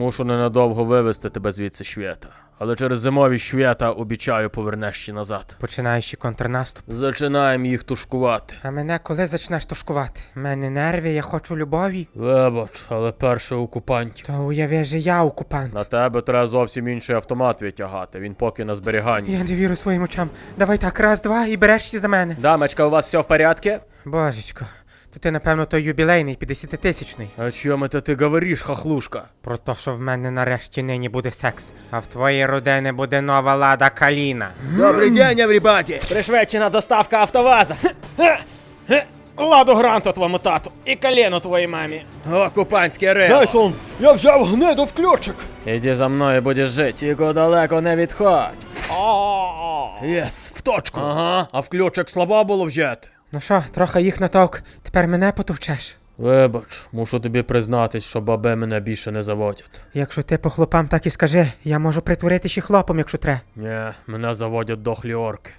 Мушу ненадовго вивезти тебе звідси швета. Але через зимові швета обіцяю повернеш ще назад. Починаєш і контрнаступ. Зачинаємо їх тушкувати. А мене коли почнеш тушкувати? У мене нерви, я хочу любові. Вибач, але перше окупантів. То уяви же я окупант. На тебе треба зовсім інший автомат відтягати, він поки на зберіганні. Я не вірю своїм очам. Давай так, раз, два і берешся за мене. Дамочка, у вас все в порядку? Божечко, то ти, напевно, той юбілейний 50-тисячний. О чому це ти говориш, хахлушка? Про те, що в мене нарешті нині буде секс, а в твоїй родині буде нова лада каліна. Добрий день, everybody! Пришвидшена доставка автоваза. Ладу гранту твоєму тату і коліно твоїй мамі. Окупантське рило! Тайсон, я взяв гнеду в ключик. Іди за мною будеш жити, тільки далеко не відходь. Єс, в точку. Ага, а в ключик слабо було вжити. Ну що, трохи їх натовк, тепер мене потовчеш. Вибач, мушу тобі признатись, що баби мене більше не заводять. Якщо ти по хлопам так і скажи, я можу притворити ще хлопом, якщо тре. Ні, мене заводять дохлі орки.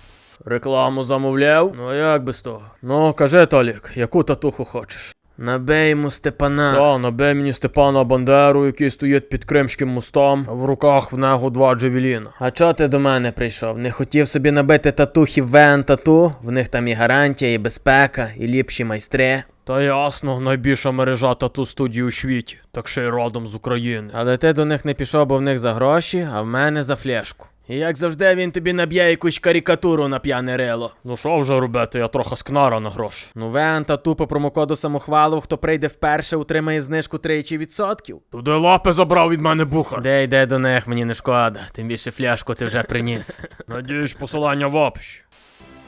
Рекламу замовляв? Ну як без того? Ну, кажи, Толік, яку татуху хочеш? Набей йому Степана. Та, набей мені Степана Бандеру, який стоїть під Кримським мостом, а в руках в нього два джевеліна. А чого ти до мене прийшов? Не хотів собі набити татухи вен тату? В них там і гарантія, і безпека, і ліпші майстри. Та ясно, найбільша мережа тату студії у світі, так ще й родом з України. Але ти до них не пішов, бо в них за гроші, а в мене за флешку. І як завжди він тобі наб'є якусь карикатуру на п'яне рило. Ну що вже робити, я трохи скнара на гроші. Ну вен тупо по промокоду самохвалу, хто прийде вперше, отримає знижку 3%. Туди лапи забрав від мене бухар. Де йде до них, мені не шкода, тим більше фляжку ти вже приніс. Надіюсь, посилання в описі.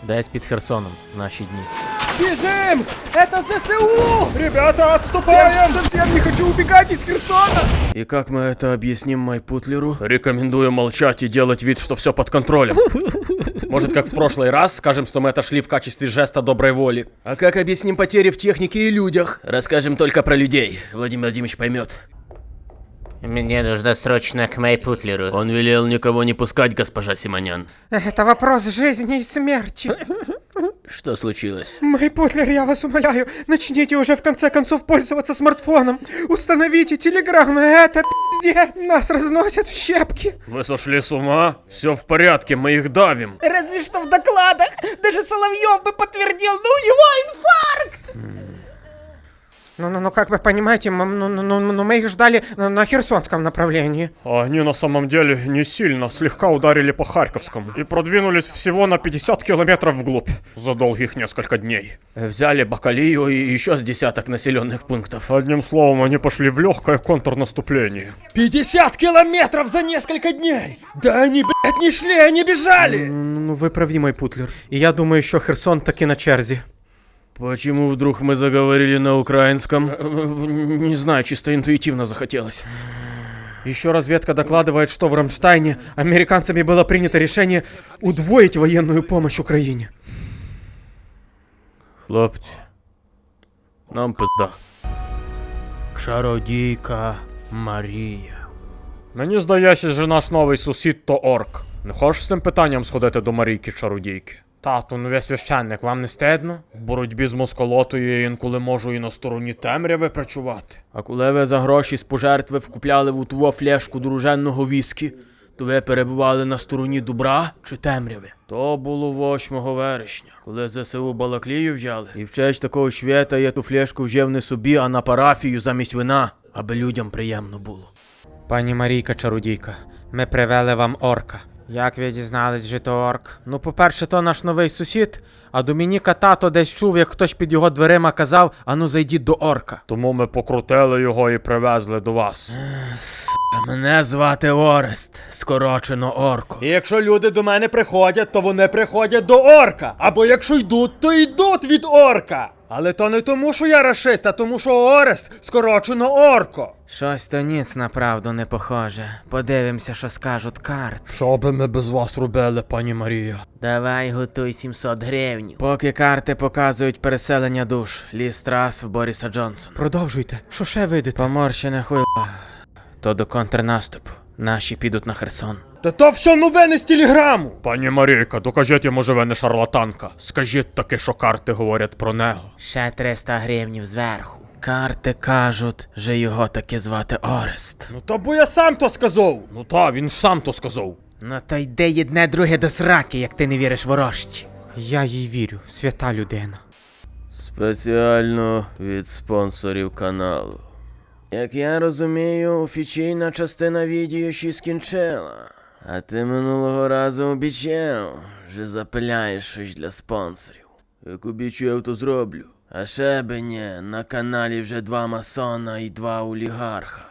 Десь під Херсоном наші дні. Бежим! Это ЗСУ! Ребята, отступаем! Я совсем не хочу убегать из Херсона! И как мы это объясним Майпутлеру? Рекомендую молчать и делать вид, что все под контролем. Может, как в прошлый раз, скажем, что мы отошли в качестве жеста доброй воли. А как объясним потери в технике и людях? Расскажем только про людей. Владимир Владимирович поймет. Мне нужно срочно к Майпутлеру. Он велел никого не пускать, госпожа Симонян. Это вопрос жизни и смерти. Что случилось? Мой путлер, я вас умоляю, начните уже в конце концов пользоваться смартфоном. Установите телеграммы, это пиздец. Нас разносят в щепки. Вы сошли с ума? Все в порядке, мы их давим. Разве что в докладах. Даже Соловьев бы подтвердил, ну у него инфаркт. Ну, ну, ну, как вы понимаете, м- ну, ну, ну, ну, мы их ждали на, на Херсонском направлении. А Они на самом деле не сильно, слегка ударили по Харьковскому и продвинулись всего на 50 километров вглубь за долгих несколько дней. Взяли Бакалию и еще с десяток населенных пунктов. Одним словом, они пошли в легкое контрнаступление. 50 километров за несколько дней! Да они, блядь, не шли, они бежали! Ну, ви праві, мой путлер. І я думаю, що Херсон таки на черзі. Почему вдруг мы заговорили на украинском? Не знаю, чисто интуитивно захотелось. Еще разведка докладывает, что в Рамштайне американцами было принято решение удвоить военную помощь Украине. Хлопці, нам пизда. Чародійка Марія. Мені здається, що наш новий сусід то орк. Не хочеш з цим питанням сходити до Марійки чародійки? Тату, ну ви священник, вам не стидно? В боротьбі з москолотою я інколи можу і на стороні темряви працювати. А коли ви за гроші з пожертви вкупляли в утво фляжку друженного віскі, то ви перебували на стороні добра чи темряви? То було 8 вересня, коли ЗСУ Балаклію взяли. І в честь такого швета я ту фляжку взяв не собі, а на парафію замість вина, аби людям приємно було. Пані Марійка чародійка, ми привели вам орка. Як ви дізнались, що? Ну, по-перше, то наш новий сусід, а Домініка тато десь чув, як хтось під його дверима казав, ану зайдіть до орка. Тому ми покрутили його і привезли до вас. Мене звати Орест, скорочено Орко. І якщо люди до мене приходять, то вони приходять до орка. Або якщо йдуть, то йдуть від орка. Але то не тому, що я расист, а тому, що Орест скорочено орко. Щось то ніц на правду не похоже. Подивимося, що скажуть карт. Що би ми без вас робили, пані Марія? Давай готуй 700 гривень. Поки карти показують переселення душ, ліс трас в Боріса Джонсона. Продовжуйте, що ще видите? Поморщене хуйло. То до контрнаступу. Наші підуть на Херсон. Та то все новини з телеграму. Пані Марійка, докажіть йому, що ви не шарлатанка. Скажіть таки, що карти говорять про нього. Ще 300 гривнів зверху. Карти кажуть, що його таки звати Орест. Ну то бо я сам то сказав. Ну та, він ж сам то сказав. Ну то йде єдне друге до сраки, як ти не віриш ворожці. Я їй вірю, свята людина. Спеціально від спонсорів каналу. Як я розумію, офіційна частина відео ще скінчила. А ти минулого разу обіцяв, що запиляєш щось для спонсорів. Як обіцяв, то зроблю. А ще би ні, на каналі вже два масона і два олігарха.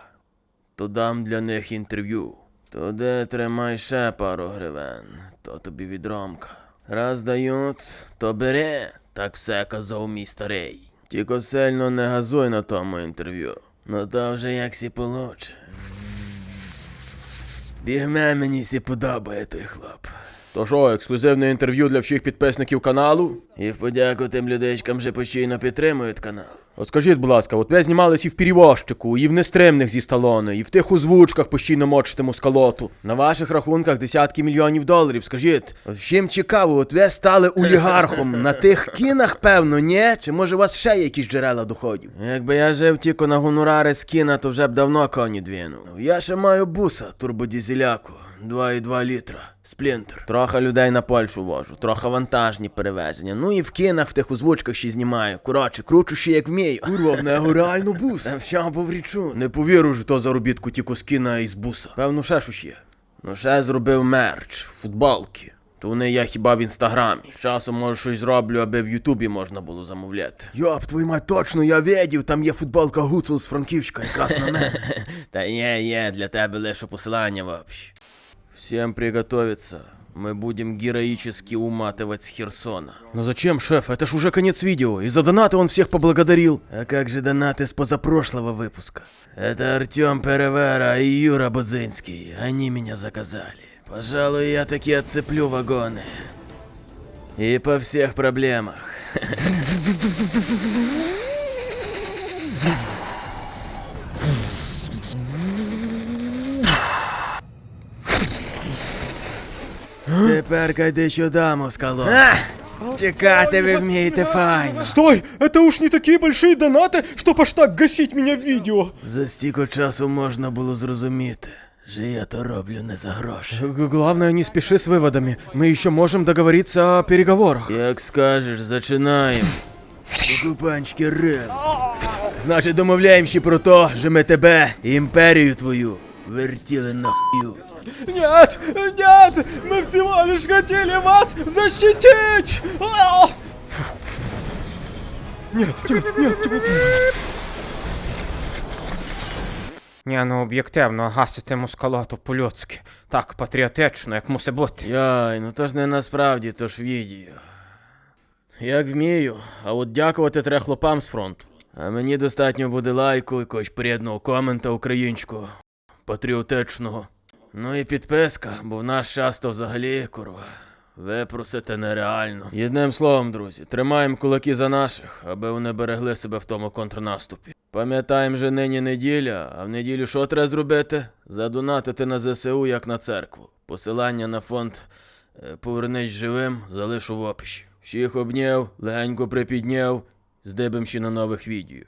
То дам для них інтерв'ю. То де тримай ще пару гривен, то тобі від Ромка. Раз дають, то бери, так все казав мій старий. Тільки сильно не газуй на тому інтерв'ю. Ну то вже як сі получе. Бігме мені сі подобає той хлоп. То що, ексклюзивне інтерв'ю для всіх підписників каналу? І в подяку тим людечкам, що постійно підтримують канал. От скажіть, будь ласка, от ви знімались і в перевозчику, і в нестримних зі сталони, і в тих озвучках постійно мочите мускалоту. На ваших рахунках десятки мільйонів доларів. Скажіть, всім цікаво, от ви стали олігархом на тих кінах, певно, ні? Чи може у вас ще якісь джерела доходів? Якби я жив тільки на гонорари з кіна, то вже б давно коні двинув. Я ще маю буса, турбодізеляку. 2,2 літра. Сплінтер. Трохи людей на Польщу вожу, трохи вантажні перевезення. Ну і в кінах в тих озвучках ще знімаю. Коротше, кручу ще як вмію. Курва, в нього реально бус. Там все був річу. Не повірю, що то заробітку тільки з кіна і з буса. Певно, ще щось є. Ну ще зробив мерч, футболки. То вони я хіба в інстаграмі. З часом може щось зроблю, аби в Ютубі можна було замовляти. Йоп, твою мать, точно, я видів, там є футболка Гуцул з Франківська, якраз на мене. Та є, є, для тебе лише посилання вообще. Всем приготовиться. Мы будем героически уматывать с Херсона. Но зачем, шеф? Это ж уже конец видео. И за донаты он всех поблагодарил. А как же донаты с позапрошлого выпуска? Это Артем Перевера и Юра Будзинский. Они меня заказали. Пожалуй, я таки отцеплю вагоны. И по всех проблемах. Тепер кайди сюди, москало. Чекати ви вмієте файно. Стой! Это уж не такие большие донаты, чтоб аж так гасить меня в видео. За стільки часу можна було зрозуміти, що я то роблю не за гроші. Главное, не спіши з виводами. Ми ще можемо договоритися о переговорах. Як скажеш, зачинаємо. Покупанчики рел. Значить, домовляємося про то, що ми тебе і імперію твою вертіли на хую. Нет, нет, мы всего лишь хотели вас защитить! Нет, нет, нет, нет. Ні, ну об'єктивно, гасити мускалоту по-людськи. Так, патріотично, як мусить бути. Яй, ну то ж не насправді, то ж відео. Як вмію, а от дякувати треба хлопам з фронту. А мені достатньо буде лайку, якогось приєдного комента українського, патріотичного. Ну і підписка, бо в нас часто взагалі, курва, випросити нереально. Єдним словом, друзі, тримаємо кулаки за наших, аби вони берегли себе в тому контрнаступі. Пам'ятаємо, що нині неділя, а в неділю що треба зробити? Задонатити на ЗСУ, як на церкву. Посилання на фонд е, Повернись живим, залишу в описі. Всіх обняв, легенько припідняв, здибим ще на нових відео.